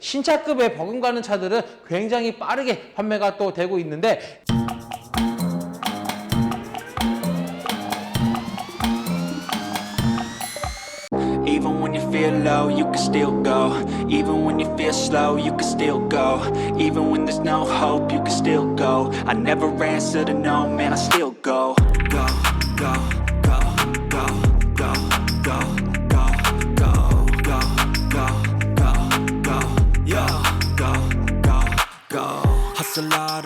신차급에 버금가는 차들은 굉장히 빠르게 판매가 또 되고 있는데 Even when you feel low, you can still go. Even when you feel slow, you can still go. Even when there's no hope, you can still go. I never answer to no, man, I still go.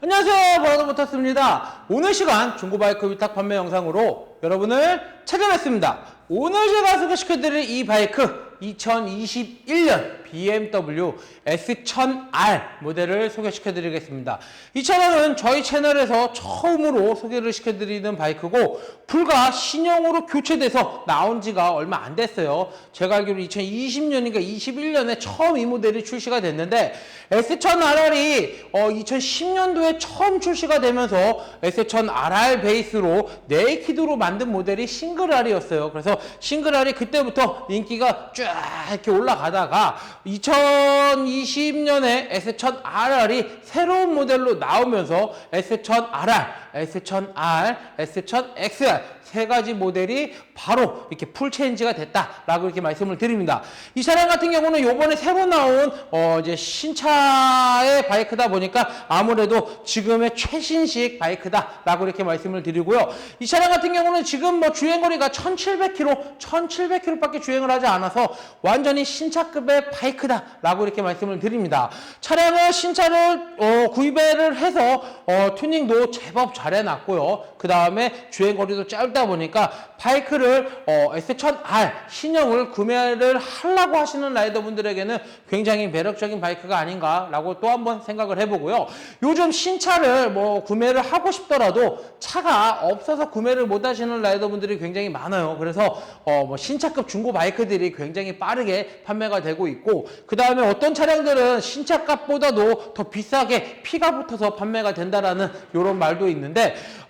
안녕하세요. 버드 모터스입니다. 오늘 시간 중고바이크 위탁 판매 영상으로 여러분을 찾아뵙습니다. 오늘 제가 소개시켜드릴 이 바이크 2021년 BMW S1000R 모델을 소개시켜 드리겠습니다 이 차량은 저희 채널에서 처음으로 소개를 시켜 드리는 바이크고 불과 신형으로 교체돼서 나온 지가 얼마 안 됐어요 제가 알기로 2020년인가 21년에 처음 이 모델이 출시가 됐는데 S1000RR이 어, 2010년도에 처음 출시가 되면서 S1000RR 베이스로 네이키드로 만든 모델이 싱글R이었어요. 그래서 싱글R이 그때부터 인기가 쫙 이렇게 올라가다가 2020년에 S1000RR이 새로운 모델로 나오면서 S1000RR, S1000R, S1000XR 세 가지 모델이 바로 이렇게 풀 체인지가 됐다라고 이렇게 말씀을 드립니다. 이 차량 같은 경우는 요번에 새로 나온 어 이제 신차의 바이크다 보니까 아무래도 지금의 최신식 바이크다라고 이렇게 말씀을 드리고요. 이 차량 같은 경우는 지금 뭐 주행 거리가 1,700km, 1,700km밖에 주행을 하지 않아서 완전히 신차급의 바이크다라고 이렇게 말씀을 드립니다. 차량을 신차를 어, 구입을 해서 어, 튜닝도 제법 잘 해놨고요. 그 다음에 주행 거리도 짧다 보니까 바이크를 어, S1000R 신형을 구매를 하려고 하시는 라이더분들에게는 굉장히 매력적인 바이크가 아닌가라고 또 한번 생각을 해보고요. 요즘 신차를 뭐 구매를 하고 싶더라도 차가 없어서 구매를 못 하시는 라이더분들이 굉장히 많아요. 그래서 어, 뭐 신차급 중고 바이크들이 굉장히 빠르게 판매가 되고 있고 그 다음에 어떤 차량들은 신차값보다도 더 비싸게 피가 붙어서 판매가 된다라는 이런 말도 있는데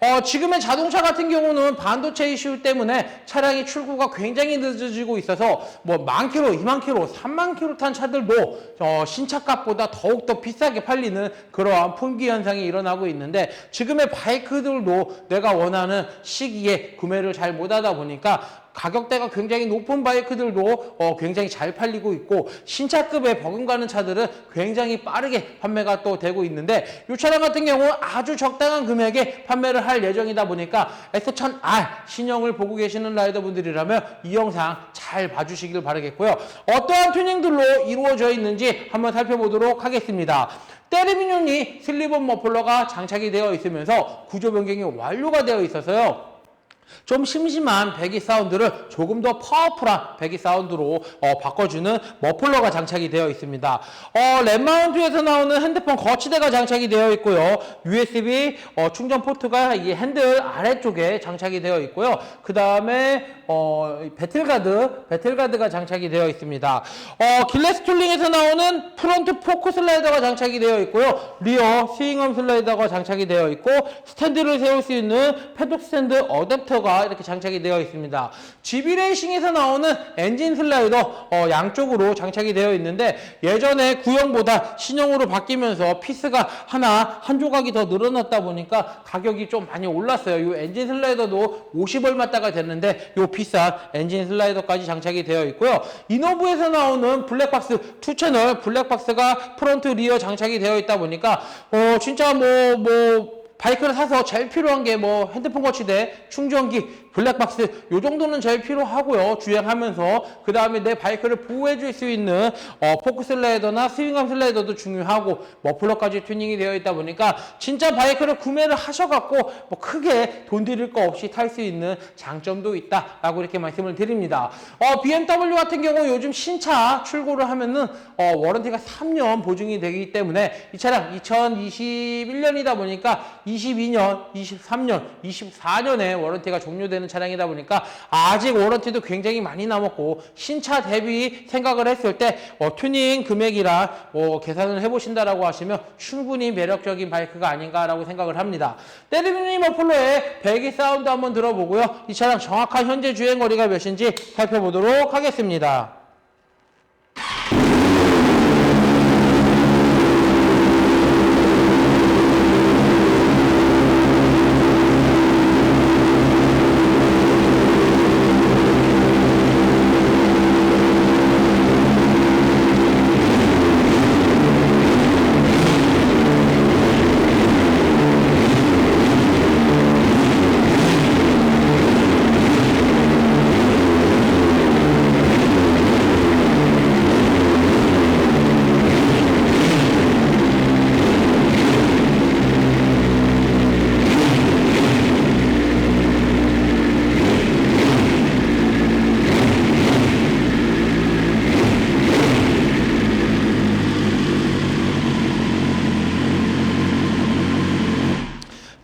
어, 지금의 자동차 같은 경우는 반도체 이슈 때문에 차량이 출고가 굉장히 늦어지고 있어서 뭐 만 킬로, 2만 킬로, 3만 킬로 탄 차들도 어, 신차값보다 더욱 더 비싸게 팔리는 그러한 품귀 현상이 일어나고 있는데 지금의 바이크들도 내가 원하는 시기에 구매를 잘 못하다 보니까 가격대가 굉장히 높은 바이크들도 어, 굉장히 잘 팔리고 있고 신차급에 버금가는 차들은 굉장히 빠르게 판매가 또 되고 있는데 이 차량 같은 경우 아주 적당한 금액에 판매를 할 예정이다 보니까 S1000R 신형을 보고 계시는 라이더분들이라면 이 영상 잘 봐주시길 바라겠고요. 어떠한 튜닝들로 이루어져 있는지 한번 살펴보도록 하겠습니다. 유닛 슬리본 머플러가 장착이 되어 있으면서 구조 변경이 완료가 되어 있어서요. 좀 심심한 배기 사운드를 조금 더 파워풀한 배기 사운드로 어, 바꿔주는 머플러가 장착이 되어 있습니다. 어, 랩 마운트에서 나오는 핸드폰 거치대가 장착이 되어 있고요. USB 어, 충전 포트가 이 핸들 아래쪽에 장착이 되어 있고요. 그 다음에 어, 배틀가드, 배틀가드가 장착이 되어 있습니다. 어, 길레스 툴링에서 나오는 프론트 포크 슬라이더가 장착이 되어 있고요. 리어 스윙엄 슬라이더가 장착이 되어 있고 스탠드를 세울 수 있는 패독 스탠드 어댑터 가 이렇게 장착이 되어 있습니다. GB 레이싱에서 나오는 엔진 슬라이더 어, 양쪽으로 장착이 되어 있는데 예전에 구형보다 신형으로 바뀌면서 피스가 하나 한 조각이 더 늘어났다 보니까 가격이 좀 많이 올랐어요. 이 엔진 슬라이더도 50얼마다가 됐는데 이 비싼 엔진 슬라이더까지 장착이 되어 있고요. 이노브에서 나오는 블랙박스 2채널 블랙박스가 프론트 리어 장착이 되어 있다 보니까 어 진짜 뭐뭐 바이크를 사서 제일 필요한 게 뭐 핸드폰 거치대, 충전기, 블랙박스 요 정도는 제일 필요하고요. 주행하면서 그 다음에 내 바이크를 보호해 줄 수 있는 어, 포크 슬라이더나 스윙암 슬라이더도 중요하고 머플러까지 튜닝이 되어 있다 보니까 진짜 바이크를 구매를 하셔갖고 뭐 크게 돈 들일 거 없이 탈 수 있는 장점도 있다라고 이렇게 말씀을 드립니다. 어, BMW 같은 경우 요즘 신차 출고를 하면은 어, 워런티가 3년 보증이 되기 때문에 이 차량 2021년이다 보니까 22년, 23년, 24년에 워런티가 종료되는 차량이다 보니까 아직 워런티도 굉장히 많이 남았고 신차 대비 생각을 했을 때 어, 튜닝 금액이랑 뭐 계산을 해보신다라고 하시면 충분히 매력적인 바이크가 아닌가라고 생각을 합니다. 때리미니 머플러의 배기 사운드 한번 들어보고요. 이 차량 정확한 현재 주행 거리가 몇인지 살펴보도록 하겠습니다.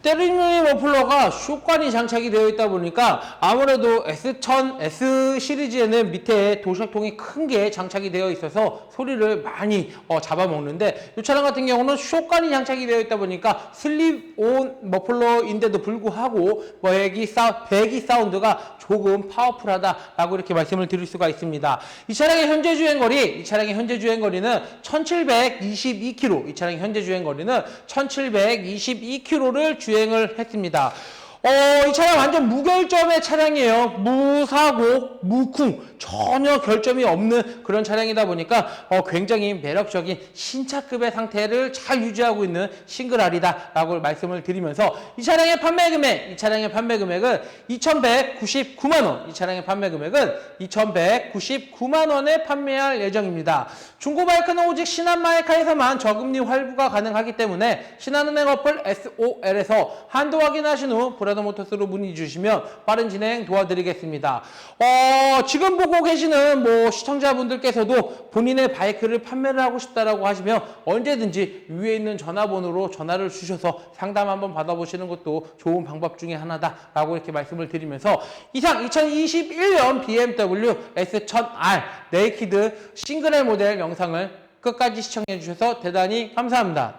때리미 머플러가 쇼관이 장착이 되어 있다 보니까 아무래도 S1000, S 시리즈에는 밑에 도색통이 큰 게 장착이 되어 있어서 소리를 많이 어, 잡아먹는데 이 차량 같은 경우는 쇼관이 장착이 되어 있다 보니까 슬립온 머플러인데도 불구하고 뭐 배기, 사, 배기 사운드가 조금 파워풀하다라고 이렇게 말씀을 드릴 수가 있습니다. 이 차량의 현재 주행 거리, 이 차량의 현재 주행 거리는 1722km, 이 차량의 현재 주행 거리는 1722km를 주행 을 했습니다. 어, 이 차량 완전 무결점의 차량이에요. 무사고, 무쿵, 전혀 결점이 없는 그런 차량이다 보니까 어, 굉장히 매력적인 신차급의 상태를 잘 유지하고 있는 싱글알이다라고 말씀을 드리면서 이 차량의 판매 금액, 이 차량의 판매 금액은 2,199만 원, 이 차량의 판매 금액은 2,199만 원에 판매할 예정입니다. 중고 바이크는 오직 신한 마이카에서만 저금리 활부가 가능하기 때문에 신한은행 어플 SOL에서 한도 확인하신 후 브라더 모터스로 문의 주시면 빠른 진행 도와드리겠습니다. 어, 지금 보고 계시는 뭐 시청자분들께서도 본인의 바이크를 판매를 하고 싶다라고 하시면 언제든지 위에 있는 전화번호로 전화를 주셔서 상담 한번 받아보시는 것도 좋은 방법 중에 하나다라고 이렇게 말씀을 드리면서 이상 2021년 BMW S1000R 네이키드 싱글의 모델 영상을 끝까지 시청해 주셔서 대단히 감사합니다.